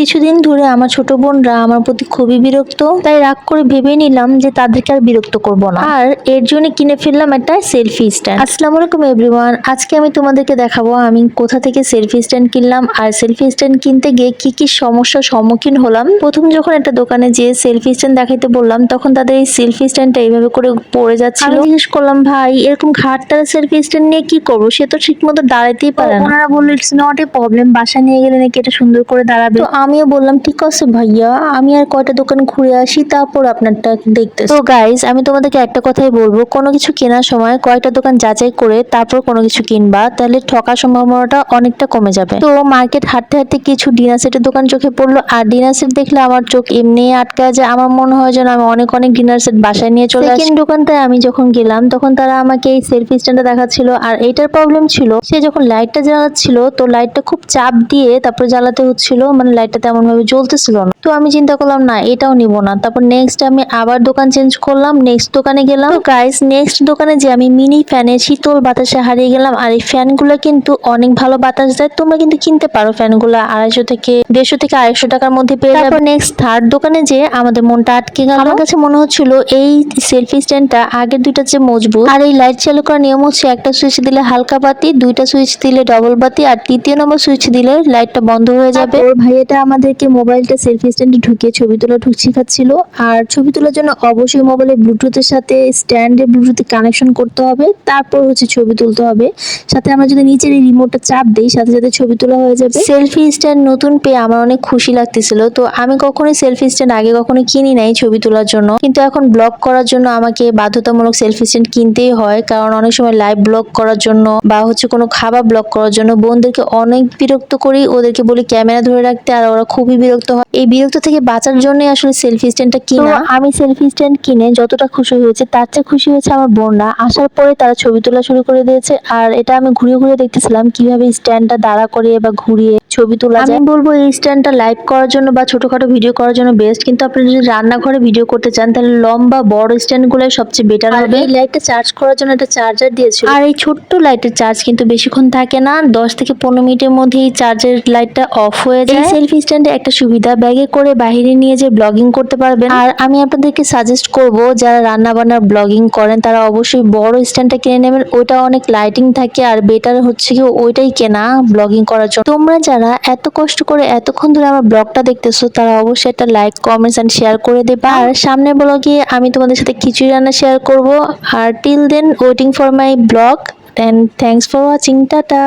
কিছুদিন ধরে আমার ছোট বোনরা আমার প্রতি খুবই বিরক্ত। তাই রাগ করে ভেবে নিলাম যে তাদেরকে আর বিরক্ত করব না। আর এর জন্য কিনে ফেললাম একটা সেলফি স্ট্যান্ড। আসসালামু আলাইকুম এভরিওয়ান আজকে আমি তোমাদেরকে দেখাবো আমি কোথা থেকে সেলফি স্ট্যান্ড কিনলাম আর সেলফি স্ট্যান্ড কিনতে গিয়ে কি কি সমস্যার সম্মুখীন হলাম। প্রথম যখন একটা দোকানে যেয়ে সেলফি স্ট্যান্ড দেখাইতে বললাম তখন তাদের এই সেলফি স্ট্যান্ডটা এইভাবে করে পড়ে যাচ্ছিল। আমি জিজ্ঞেস করলাম ভাই এরকম ঘাটতারা সেলফি স্ট্যান্ড নিয়ে কি করব? সে তো ঠিক মতো দাঁড়াইতেই পারে না। ওনারা বলল ইটস নট এ প্রবলেম বাসা নিয়ে গেলে নাকি এটা সুন্দর করে দাঁড়াবে। তো আমিও বললাম ঠিক আছে ভাইয়া আমি আর কয়টা দোকান ঘুরে আসি তারপর আপনারটা দেখতে তো গাইজ আমি তোমাদেরকে একটা কথাই বলব কোনো কিছু কেনার সময় কয়টা দোকান যাচাই করে তারপর কোনো কিছু কিনবা তাহলে ঠকার সম্ভাবনাটা অনেকটা কমে যাবে। তো মার্কেট হাঁটতে হাঁটতে কিছু ডিনার সেটের দোকান চোখে পড়ল আর ডিনার সেট দেখলে আমার চোখ এমনি আটকা যায় আমার মনে হয় যেন আমি অনেক অনেক ডিনার সেট বাসায় নিয়ে চলে আসি। দোকানটায় আমি যখন গেলাম তখন তারা আমাকে এই সেলফি স্ট্যান্ডটা দেখাচ্ছিল আর এইটার প্রবলেম ছিল সে যখন লাইটটা জ্বালাচ্ছিল তো লাইটটা খুব চাপ দিয়ে তারপর জ্বালাতে হচ্ছিল মানে লাইটটা তেমন ভাবে জ্বলতেছিল না। তো আমি চিন্তা করলাম, না, এটাও নিব না। তারপর নেক্সট আমি আবার দোকান চেঞ্জ করলাম নেক্সট দোকানে গেলাম। গাইস নেক্সট দোকানে যে আমি মিনি ফ্যানে শীতল বাতাসে হারিয়ে গেলাম, আর এই ফ্যানগুলো কিন্তু অনেক ভালো বাতাস দেয়। তোমরা কিন্তু কিনতে পারো ফ্যানগুলো আড়াইশো থেকে, দেড়শো থেকে আড়াইশো টাকার মধ্যে পেয়ে যাবে। নেক্সট থার্ড দোকানে যে আমাদের মনটা আটকে গেল। আমার কাছে মনে হচ্ছিল, এই সেলফি স্ট্যান্ডটা আগের দুইটা যে মজবুত, আর এই লাইট চালু করার নিয়ম হচ্ছে একটা সুইচ দিলে হালকা বাতি, দুইটা সুইচ দিলে ডবল বাতি, আর তৃতীয় নম্বর সুইচ দিলে লাইটটা বন্ধ হয়ে যাবে। ওর ভাইয়াটা আমাদেরকে মোবাইলটা সেলফি স্ট্যান্ডে ঢুকিয়ে ছবি তোলা ঢুক শিখাচ্ছিল। আর ছবি তোলার জন্য অবশ্যই মোবাইলে ব্লুটুথের সাথে স্ট্যান্ডে ব্লুটুথে কানেকশন করতে হবে। তারপর হচ্ছে ছবি তুলতে হবে। সাথে আমরা যদি নিচের এই রিমোটটা চাপ দিই সাথে সাথে ছবি তোলা হয়ে যাবে। সেলফি স্ট্যান্ড নতুন পেয়ে আমার অনেক খুশি লাগতেছিল। তো আমি কখনোই সেলফি স্ট্যান্ড আগে কখনো কিনি নাই ছবি তোলার জন্য। কিন্তু এখন ব্লগ করার জন্য আমাকে বাধ্যতামূলক সেলফি স্ট্যান্ড কিনতেই হয়। কারণ অনেক সময় লাইভ ব্লগ করার জন্য বা হচ্ছে কোনো খাবার ব্লগ করার জন্য বোনদেরকে অনেক বিরক্ত করি। ওদেরকে বলি ক্যামেরা ধরে রাখতে আর ওরা খুবই বিরক্ত হয়। এই বিরক্ত থেকে বাঁচার জন্য আসলে সেলফি স্ট্যান্ডটা কিনা। আমি সেলফি স্ট্যান্ড কিনে যতটা খুশি হয়েছে তার চেয়ে খুশি হয়েছে আমার বোনরা। আসার পরে তারা ছবি তোলা শুরু করে দিয়েছে। আর এটা আমি ঘুরে ঘুরে দেখতেছিলাম কীভাবে স্ট্যান্ডটা দাঁড়া করে বা ঘুরিয়ে ছবি তোলা যায়। আমি বলব এই স্ট্যান্ডটা লাইভ করার জন্য বা ছোটখাটো ভিডিও করার জন্য বেস্ট কিন্তু আপনি যদি রান্নাঘরে ভিডিও করতে চান তাহলে লম্বা বড় স্ট্যান্ডগুলো সবচেয়ে বেটার হবে। এই লাইটটা চার্জ করার জন্য একটা চার্জার দিয়েছিল। আর এই ছোট্ট লাইটের চার্জ কিন্তু বেশিক্ষণ থাকে না। দশ থেকে পনেরো মিনিটের মধ্যে এই চার্জের লাইটটা অফ হয়ে যায়। সেলফি স্ট্যান্ডে একটা সুবিধা ব্যাগে করে বাইরে নিয়ে যে ব্লগিং করতে পারবেন। আর আমি আপনাদেরকে সাজেস্ট করব যারা রান্না বান্নার ব্লগিং করেন তারা অবশ্যই বড় স্ট্যান্ডটা কিনে নেবেন। ওইটা অনেক লাইটিং থাকে আর বেটার হচ্ছে কি ওইটাই কেনা ব্লগিং করার জন্য। তোমরা যারা এত কষ্ট করে এতক্ষণ ধরে আমার ব্লগটা দেখতেছো, তারা অবশ্যই একটা লাইক কমেন্টস এন্ড শেয়ার করে দেবা। আর সামনে ব্লগে আমি তোমাদের সাথে খিচুড়ি রান্না শেয়ার করব। আর till then waiting for my blog then thanks for watching tata!